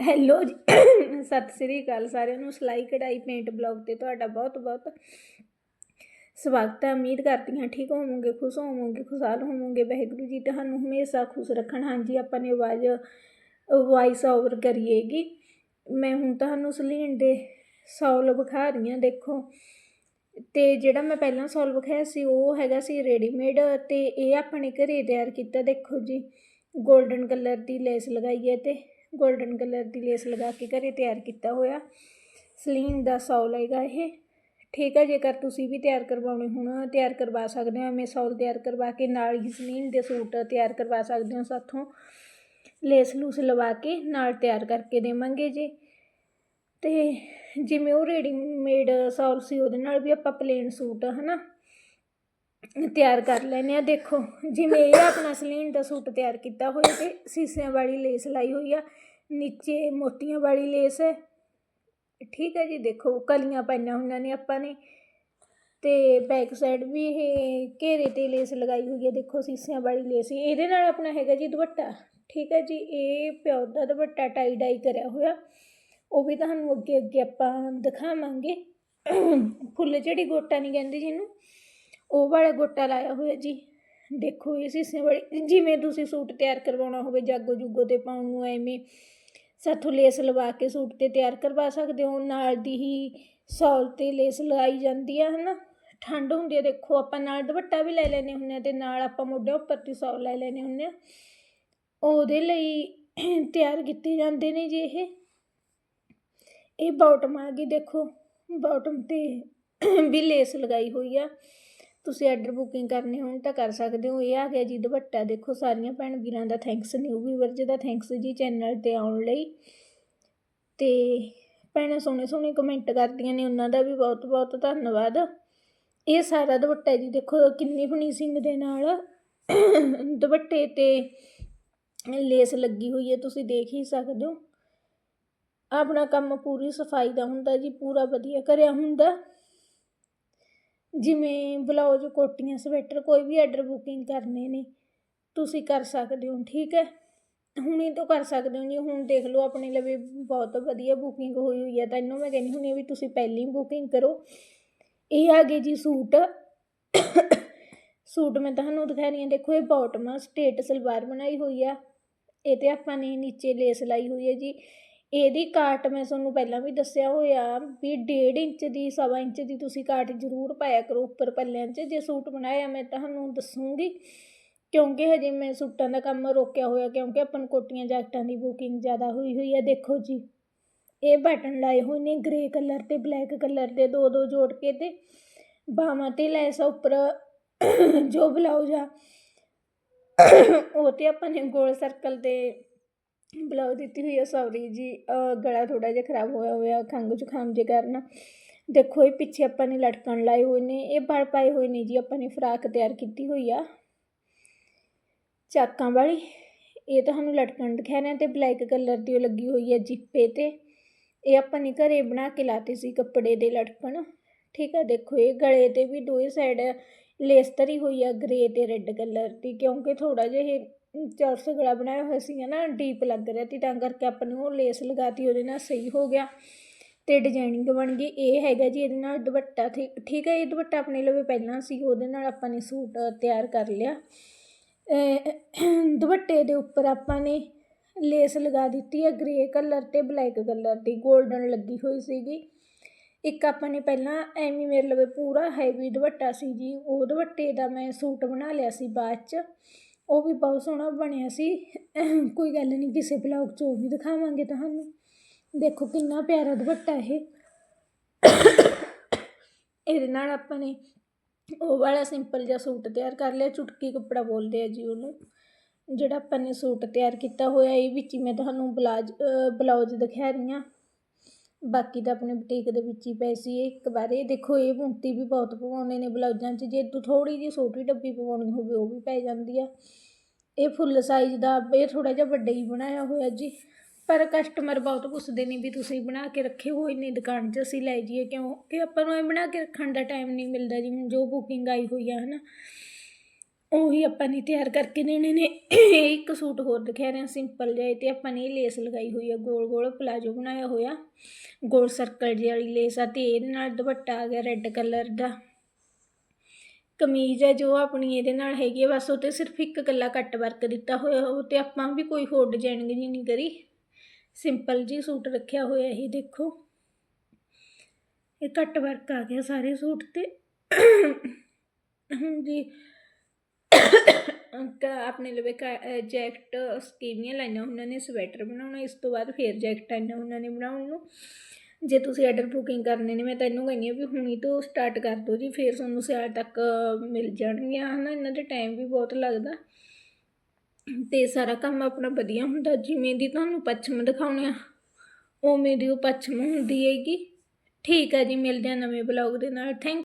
Hello ਜੀ। ਸਤਿ ਸ੍ਰੀ ਅਕਾਲ ਸਾਰਿਆਂ ਨੂੰ। ਸਿਲਾਈ ਕਢਾਈ ਪੇਂਟ ਬਲੌਗ ਤੇ ਤੁਹਾਡਾ ਬਹੁਤ ਬਹੁਤ ਸਵਾਗਤ ਹੈ। ਉਮੀਦ ਕਰਦੀ ਹਾਂ ਠੀਕ ਹੋਵੋਗੇ, ਖੁਸ਼ ਹੋਵੋਗੇ, ਖੁਸ਼ਹਾਲ ਹੋਵੋਗੇ। ਵਾਹਿਗੁਰੂ ਜੀ ਤੁਹਾਨੂੰ ਹਮੇਸ਼ਾ ਖੁਸ਼ ਰੱਖਣ। ਹਾਂਜੀ, ਆਪਾਂ ਨੇ ਆਵਾਜ਼ ਵੌਇਸ ਓਵਰ ਕਰੀਏਗੀ ਮੈਂ ਹੁਣ ਤੁਹਾਨੂੰ ਸਲੀਨ ਦੇ ਸੌਲ ਵਿਖਾ ਰਹੀ ਹਾਂ, ਦੇਖੋ। ਤੇ ਜਿਹੜਾ ਮੈਂ ਪਹਿਲਾਂ ਸੌਲ ਵਿਖਾਇਆ ਸੀ, ਉਹ ਹੈਗਾ ਸੀ ਰੈਡੀਮੇਡ ਤੇ ਇਹ ਆਪਣੇ ਘਰੇ ਤਿਆਰ ਕੀਤਾ। ਦੇਖੋ ਜੀ 골ਡਨ ਕਲਰ ਦੀ ਲੈਸ ਲਗਾਈ ਹੈ ਤੇ 골ਡਨ ਕਲਰ ਦੀ ਲੇਸ ਲਗਾ ਕੇ ਘਰੇ ਤਿਆਰ ਕੀਤਾ ਹੋਇਆ। ਸਲੀਨ ਦਾ ਸੌਲ ਹੈਗਾ ਇਹ। ਠੀਕ ਹੈ, ਜੇਕਰ ਤੁਸੀਂ ਵੀ ਤਿਆਰ ਕਰਵਾਉਣੇ ਹੋਣ, ਤਿਆਰ ਕਰਵਾ ਸਕਦੇ ਹੋ। ਐਵੇਂ ਸੌਲ ਤਿਆਰ ਕਰਵਾ ਕੇ ਨਾਲ ਹੀ ਸਲੀਨ ਦੇ ਸੂਟ ਤਿਆਰ ਕਰਵਾ ਸਕਦੇ ਹੋ ਸਾਥੋਂ। ਲੇਸ ਲੂਸ ਲਵਾ ਕੇ ਨਾਲ ਤਿਆਰ ਕਰਕੇ ਦੇਵਾਂਗੇ ਜੀ। ਤੇ ਜਿਵੇਂ ਉਹ ਰੈਡੀਮੇਡ ਸੌਲ ਸੀ, ਉਹਦੇ ਨਾਲ ਵੀ ਆਪਾਂ ਪਲੇਨ ਸੂਟ, ਹਨਾ? ਤਿਆਰ ਕਰ ਲੈਨੇ ਆ ਦੇਖੋ, ਜਿਵੇਂ ਇਹ ਆਪਣਾ ਸਲੀਨ ਦਾ ਸੂਟ ਤਿਆਰ ਕੀਤਾ ਹੋਇਆ ਤੇ ਸੀਸਿਆਂ ਵਾਲੀ ਲੇਸ ਲਾਈ ਹੋਈ ਆ। ਨੀਚੇ ਮੋਤੀਆਂ ਵਾਲੀ ਲੇਸ ਹੈ। ਠੀਕ ਹੈ ਜੀ, ਦੇਖੋ, ਕਲੀਆਂ ਪਾਈਆਂ ਹੋਈਆਂ ਨੇ ਆਪਾਂ ਨੇ। ਤੇ ਬੈਕ ਸਾਈਡ ਵੀ ਇਹ ਘੇਰੇ ਤੇ ਲੇਸ ਲਗਾਈ ਹੋਈ ਹੈ। ਦੇਖੋ, ਸੀਸਿਆਂ ਵਾਲੀ ਲੇਸ ਇਹਦੇ ਨਾਲ ਆਪਣਾ ਹੈਗਾ ਜੀ ਦੁਪੱਟਾ। ਠੀਕ ਹੈ ਜੀ, ਇਹ ਪਿਓਰ ਦਾ ਦੁਪੱਟਾ ਟਾਈ ਡਾਈ ਕਰਿਆ ਹੋਇਆ। ਉਹ ਵੀ ਤੁਹਾਨੂੰ ਅੱਗੇ ਅੱਗੇ ਆਪਾਂ ਦਿਖਾਵਾਂਗੇ। ਫੁੱਲ ਜਿਹੜੀ ਗੋਟਾ ਨਹੀਂ ਕਹਿੰਦੇ ਜਿਹਨੂੰ। ਉਹ ਵਾਲਾ ਗੋਟਾ ਲਾਇਆ ਹੋਇਆ ਜੀ। ਦੇਖੋ ਇਹ ਸੀਸੇ ਵਾਲੀ, ਜਿਵੇਂ ਤੁਸੀਂ ਸੂਟ ਤਿਆਰ ਕਰਵਾਉਣਾ ਹੋਵੇ, ਜਾਗੋ ਜੁਗੋ ਤੇ ਪਾਉਣ ਨੂੰ ਐਵੇਂ ਸਾਥੋਂ ਲੇਸ ਲਵਾ ਕੇ ਸੂਟ ਤੇ ਤਿਆਰ ਕਰਵਾ ਸਕਦੇ ਹੋ। ਨਾਲ ਦੀ ਹੀ ਸੌਲ ਤੇ ਲੇਸ ਲਗਾਈ ਜਾਂਦੀ ਆ, ਹਨਾ। ਠੰਡ ਹੁੰਦੀ ਹੈ ਦੇਖੋ ਆਪਾਂ ਨਾਲ ਦੁਪੱਟਾ ਵੀ ਲੈ ਲੈਨੇ ਹੁੰਨੇ ਆ ਤੇ ਨਾਲ ਆਪਾਂ ਮੋਢੇ ਉੱਪਰ 'ਤੇ ਸੌਲ ਲੈ ਲੈਨੇ ਹੁੰਨੇ ਆ। ਉਹਦੇ ਲਈ ਤਿਆਰ ਕੀਤੇ ਜਾਂਦੇ ਨੇ ਜੀ ਇਹ। ਇਹ ਬਾਟਮ ਆ ਗਈ, ਦੇਖੋ। ਬਾਟਮ ਤੇ ਵੀ ਲੇਸ ਲਗਾਈ ਹੋਈ ਆ। ਤੁਸੀਂ ਆਰਡਰ ਬੁਕਿੰਗ ਕਰਨੀ ਹੋਣ ਤਾਂ ਕਰ ਸਕਦੇ ਹੋ। ਇਹ ਆ ਗਿਆ ਜੀ ਦੁਪੱਟਾ। ਦੇਖੋ, ਸਾਰੀਆਂ ਭੈਣ ਵੀਰਾਂ ਦਾ ਥੈਂਕਸ ਨਿਊ ਵੀਵਰ ਜੀ ਦਾ ਥੈਂਕਸ ਜੀ ਚੈਨਲ ਤੇ ਆਉਣ ਲਈ। ਤੇ ਭੈਣਾਂ ਸੋਹਣੇ ਸੋਹਣੇ ਕਮੈਂਟ ਕਰਦੀਆਂ ਨੇ। ਉਹਨਾਂ ਦਾ ਵੀ ਬਹੁਤ ਬਹੁਤ ਧੰਨਵਾਦ। ਇਹ ਸਾਰਾ ਦੁਪੱਟਾ ਜੀ ਦੇਖੋ, ਕਿੰਨੀ ਫਿਨਿਸ਼ਿੰਗ ਦੇ ਨਾਲ ਦੁਪੱਟੇ ਤੇ ਲੇਸ ਲੱਗੀ ਹੋਈ ਹੈ। ਤੁਸੀਂ ਦੇਖ ਹੀ ਸਕਦੇ ਹੋ। ਆਪਣਾ ਕੰਮ ਪੂਰੀ ਸਫ਼ਾਈ ਦਾ ਹੁੰਦਾ ਜੀ, ਪੂਰਾ ਵਧੀਆ ਕਰਿਆ ਹੁੰਦਾ। ਜਿਵੇਂ ਬਲਾਊਜ ਕੋਟੀਆਂ, ਸਵੈਟਰ ਕੋਈ ਵੀ ਆਰਡਰ ਬੁਕਿੰਗ ਕਰਨੇ ਨੇ, ਤੁਸੀਂ ਕਰ ਸਕਦੇ ਹੋ, ਠੀਕ ਹੈ? ਹੁਣੇ ਤੋਂ ਕਰ ਸਕਦੇ ਹੋ ਜੀ, ਹੁਣ ਦੇਖ ਲਓ ਆਪਣੇ ਲਵੇ ਬਹੁਤ ਵਧੀਆ ਬੁਕਿੰਗ ਹੋਈ ਹੋਈ ਹੈ, ਤਾਂ ਇਹਨੂੰ ਮੈਂ ਕਹਿੰਦੀ ਹੁੰਦੀ ਵੀ ਤੁਸੀਂ ਪਹਿਲੀ ਬੁਕਿੰਗ ਕਰੋ। ਇਹ ਆ ਗਏ ਜੀ ਸੂਟ। ਸੂਟ ਮੈਂ ਤੁਹਾਨੂੰ ਦਿਖਾ ਰਹੀ ਹਾਂ, ਦੇਖੋ ਇਹ ਬਾਟਮ ਸਟੇਟ ਸਲਵਾਰ ਬਣਾਈ ਹੋਈ ਆ, ਇਹ ਤੇ ਆਪਾਂ ਨੇ ਨੀਚੇ ਲੇਸ ਲਾਈ ਹੋਈ ਹੈ ਜੀ। ਇਹਦੀ ਕਾਟ ਮੈਂ ਤੁਹਾਨੂੰ ਪਹਿਲਾਂ ਵੀ ਦੱਸਿਆ ਹੋਇਆ ਵੀ 1.5 ਇੰਚ ਦੀ, ਸਵਾ ਇੰਚ ਦੀ ਤੁਸੀਂ ਕਾਟ ਜ਼ਰੂਰ ਪਾਇਆ ਕਰੋ ਉੱਪਰ ਪੱਲਿਆਂ 'ਚ। ਜੇ ਸੂਟ ਬਣਾਇਆ ਮੈਂ ਤੁਹਾਨੂੰ ਦੱਸੂਗੀ, ਕਿਉਂਕਿ ਹਜੇ ਮੈਂ ਸੂਟਾਂ ਦਾ ਕੰਮ ਰੋਕਿਆ ਹੋਇਆ, ਕਿਉਂਕਿ ਆਪਾਂ ਕੋਟੀਆਂ ਜੈਕਟਾਂ ਦੀ ਬੁਕਿੰਗ ਜ਼ਿਆਦਾ ਹੋਈ ਹੋਈ ਹੈ ਦੇਖੋ ਜੀ। ਇਹ ਬਟਨ ਲਾਏ ਹੋਏ ਨੇ ਗ੍ਰੇ ਕਲਰ ਤੇ, ਬਲੈਕ ਕਲਰ ਦੇ ਦੋ ਦੋ ਜੋੜ ਕੇ ਤੇ ਬਾਹਾਂ ਤੇ ਲੈਸ ਉੱਪਰ, ਜੋ ਬਲਾਉਜ ਆ, ਉਹ ਤੇ ਆਪਾਂ ਨੇ ਗੋਲ ਸਰਕਲ ਤੇ ਬਲਾਉਜ ਦਿੱਤੀ ਹੋਈ ਆ ਸੌਰੀ ਜੀ ਗਲਾ ਥੋੜ੍ਹਾ ਜਿਹਾ ਖਰਾਬ ਹੋਇਆ ਹੋਇਆ, ਖੰਘ ਜ਼ੁਕਾਮ ਜੇ ਕਾਰਨ। ਦੇਖੋ ਇਹ ਪਿੱਛੇ ਆਪਾਂ ਨੇ ਲਟਕਣ ਲਾਏ ਹੋਏ ਨੇ, ਇਹ ਬਲ ਪਾਏ ਹੋਏ ਨੇ ਜੀ, ਆਪਾਂ ਨੇ ਫਰਾਕ ਤਿਆਰ ਕੀਤੀ ਹੋਈ ਆ। ਚਾਕਾਂ ਵਾਲੀ, ਇਹ ਤੁਹਾਨੂੰ ਲਟਕਣ ਦਿਖਾਣਾ ਤੇ ਬਲੈਕ ਕਲਰ ਦੀ ਉਹ ਲੱਗੀ ਹੋਈ ਹੈ ਜਿੱਪੇ ਤੇ। ਇਹ ਆਪਾਂ ਨੇ ਘਰੇ ਬਣਾ ਕੇ ਲਾਤੇ ਸੀ ਕੱਪੜੇ ਦੇ ਲਟਕਣ। ਠੀਕ ਆ, ਦੇਖੋ ਇਹ ਗਲੇ ਤੇ ਵੀ ਦੋਏ ਸਾਈਡ ਲੇਸ ਧਰੀ ਹੋਈ ਆ ਗ੍ਰੇ ਤੇ ਰੈੱਡ ਕਲਰ ਦੀ, ਕਿਉਂਕਿ ਥੋੜਾ ਜਿਹਾ ਇਹ ਚੌਰਸ ਗਲਾ ਬਣਾਇਆ ਹੋਇਆ ਸੀ ਨਾ ਡੀਪ ਲੱਗ ਰਿਹਾ ਸੀ, ਤਾਂ ਕਰਕੇ ਆਪਾਂ ਨੇ ਉਹ ਲੇਸ ਲਗਾਤੀ, ਉਹਦੇ ਨਾਲ ਸਹੀ ਹੋ ਗਿਆ ਤੇ ਡਿਜ਼ਾਈਨਿੰਗ ਬਣ ਗਈ। ਇਹ ਹੈਗਾ ਜੀ ਇਹਦੇ ਨਾਲ ਦੁਪੱਟਾ ਠੀਕ ਹੈ, ਇਹ ਦੁਪੱਟਾ ਆਪਣੇ ਲਵੇ ਪਹਿਲਾਂ ਸੀ, ਉਹਦੇ ਨਾਲ ਆਪਾਂ ਨੇ ਸੂਟ ਤਿਆਰ ਕਰ ਲਿਆ। ਦੁਪੱਟੇ ਦੇ ਉੱਪਰ ਆਪਾਂ ਨੇ ਲੇਸ ਲਗਾ ਦਿੱਤੀ ਹੈ ਗ੍ਰੇ ਕਲਰ ਤੇ ਬਲੈਕ ਕਲਰ ਦੀ 골ਡਨ ਲੱਗੀ ਹੋਈ ਸੀਗੀ। ਇੱਕ ਆਪਾਂ ਨੇ ਪਹਿਲਾਂ ਐਵੇਂ ਮੇਰੇ ਲਵੇ ਪੂਰਾ ਹੈਵੀ ਦੁਪੱਟਾ ਸੀ ਜੀ, ਉਹ ਦੁਪੱਟੇ ਦਾ ਮੈਂ ਸੂਟ ਬਣਾ ਲਿਆ ਸੀ ਬਾਅਦ 'ਚ। ਉਹ ਵੀ ਬਹੁਤ ਸੋਹਣਾ ਬਣਿਆ ਸੀ। ਕੋਈ ਗੱਲ ਨਹੀਂ ਕਿਸੇ ਬਲੌਗ 'ਚ ਉਹ ਵੀ ਦਿਖਾਵਾਂਗੇ ਤੁਹਾਨੂੰ। ਦੇਖੋ ਕਿੰਨਾ ਪਿਆਰਾ ਦੁਪੱਟਾ ਇਹ। ਇਹਦੇ ਨਾਲ ਆਪਾਂ ਨੇ ਉਹ ਵਾਲਾ ਸਿੰਪਲ ਜਿਹਾ ਸੂਟ ਤਿਆਰ ਕਰ ਲਿਆ, ਚੁਟਕੀ ਕੱਪੜਾ ਬੋਲਦੇ ਆ ਜੀ ਉਹਨੂੰ। ਜਿਹੜਾ ਆਪਾਂ ਨੇ ਸੂਟ ਤਿਆਰ ਕੀਤਾ ਹੋਇਆ, ਇਹ ਵਿੱਚ ਹੀ ਮੈਂ ਤੁਹਾਨੂੰ ਬਲਾਜ ਬਲਾਉਜ ਦਿਖਾ ਰਹੀ ਹਾਂ। ਬਾਕੀ ਤਾਂ ਆਪਣੇ ਬੁਟੀਕ ਦੇ ਵਿੱਚ ਹੀ ਪਏ ਸੀ। ਇੱਕ ਵਾਰ ਇਹ ਦੇਖੋ, ਇਹ ਬੁਣਤੀ ਵੀ ਬਹੁਤ ਪਵਾਉਂਦੇ ਨੇ ਬਲਾਊਜਾਂ 'ਚ। ਜੇ ਤੂੰ ਥੋੜ੍ਹੀ ਜਿਹੀ ਛੋਟੀ ਡੱਬੀ ਪਵਾਉਣੀ ਹੋਵੇ, ਉਹ ਵੀ ਪੈ ਜਾਂਦੀ ਆ। ਇਹ ਫੁੱਲ ਸਾਈਜ਼ ਦਾ, ਇਹ ਥੋੜ੍ਹਾ ਜਿਹਾ ਵੱਡਾ ਹੀ ਬਣਾਇਆ ਹੋਇਆ ਜੀ। ਪਰ ਕਸਟਮਰ ਬਹੁਤ ਪੁੱਛਦੇ ਨੇ ਵੀ ਤੁਸੀਂ ਬਣਾ ਕੇ ਰੱਖੇ ਹੋਏ ਨੇ ਦੁਕਾਨ 'ਚ, ਅਸੀਂ ਲੈ ਜਾਈਏ ਕਿਉਂਕਿ ਆਪਾਂ ਨੂੰ ਇਹ ਬਣਾ ਕੇ ਰੱਖਣ ਦਾ ਟਾਈਮ ਨਹੀਂ ਮਿਲਦਾ ਜੀ। ਹੁਣ ਜੋ ਬੁਕਿੰਗ ਆਈ ਹੋਈ ਆ ਹੈ ਨਾ ਉਹੀ ਆਪਾਂ ਨੇ ਤਿਆਰ ਕਰਕੇ ਦੇਣੇ ਨੇ। ਇੱਕ ਸੂਟ ਹੋਰ ਦਿਖਾ ਰਹੇ ਸਿੰਪਲ ਜਿਹਾ ਤੇ ਆਪਾਂ ਨੇ ਇਹ ਲੇਸ ਲਗਾਈ ਹੋਈ ਆ, ਗੋਲ ਗੋਲ ਪਲਾਜੋ ਬਣਾਇਆ ਹੋਇਆ। ਗੋਲ ਸਰਕਲ ਜਿਹੀ ਵਾਲੀ ਲੇਸ ਆ ਤੇ ਇਹਦੇ ਨਾਲ ਦੁਪੱਟਾ ਆ ਗਿਆ ਰੈੱਡ ਕਲਰ ਦਾ। ਕਮੀਜ਼ ਹੈ ਜੋ ਆਪਣੀ ਇਹਦੇ ਨਾਲ ਹੈਗੀ ਹੈ ਬਸ ਉਹ 'ਤੇ ਸਿਰਫ ਇੱਕ ਇਕੱਲਾ ਕੱਟ ਵਰਕ ਦਿੱਤਾ ਹੋਇਆ, ਉਹ 'ਤੇ ਆਪਾਂ ਵੀ ਕੋਈ ਹੋਰ ਡਿਜ਼ਾਈਨਿੰਗ ਜੀ ਨਹੀਂ ਕਰੀ। ਸਿੰਪਲ ਜੀ ਸੂਟ ਰੱਖਿਆ ਹੋਇਆ ਇਹ ਦੇਖੋ। ਇਹ ਕੱਟ ਵਰਕ ਆ ਗਿਆ ਸਾਰੇ ਸੂਟ 'ਤੇ। ਹਾਂਜੀ ਆਪਣੇ ਲਵੇ ਜੈਕਟ ਸਕੀਵੀਆਂ ਲਾਈਆਂ ਉਹਨਾਂ ਨੇ ਸਵੈਟਰ ਬਣਾਉਣਾ, ਇਸ ਤੋਂ ਬਾਅਦ ਫੇਰ ਜੈਕਟ ਆਈਆਂ ਉਹਨਾਂ ਨੇ ਬਣਾਉਣ ਨੂੰ। ਜੇ ਤੁਸੀਂ ਆਰਡਰ ਬੁਕਿੰਗ ਕਰਨੇ ਨੇ, ਮੈਂ ਤੈਨੂੰ ਕਹਿੰਦੀ ਹਾਂ ਵੀ ਹੁਣੀ ਤੋਂ ਸਟਾਰਟ ਕਰ ਦਿਓ ਜੀ, ਫੇਰ ਤੁਹਾਨੂੰ ਸਿਆਲ ਤੱਕ ਮਿਲ ਜਾਣਗੀਆਂ, ਹਨਾ, ਇਹਨਾਂ ਦੇ ਟਾਈਮ ਵੀ ਬਹੁਤ ਲੱਗਦਾ। ਤੇ ਸਾਰਾ ਕੰਮ ਆਪਣਾ ਵਧੀਆ ਹੁੰਦਾ, ਜਿਵੇਂ ਦੀ ਤੁਹਾਨੂੰ ਪੱਛਮ ਦਿਖਾਉਣੇ ਆ, ਉਵੇਂ ਦੀ ਉਹ ਪੱਛਮ ਹੁੰਦੀ ਹੈਗੀ। ਠੀਕ ਹੈ ਜੀ, ਮਿਲਦੇ ਆ ਨਵੇਂ ਬਲੌਗ ਦੇ ਨਾਲ। ਥੈਂਕ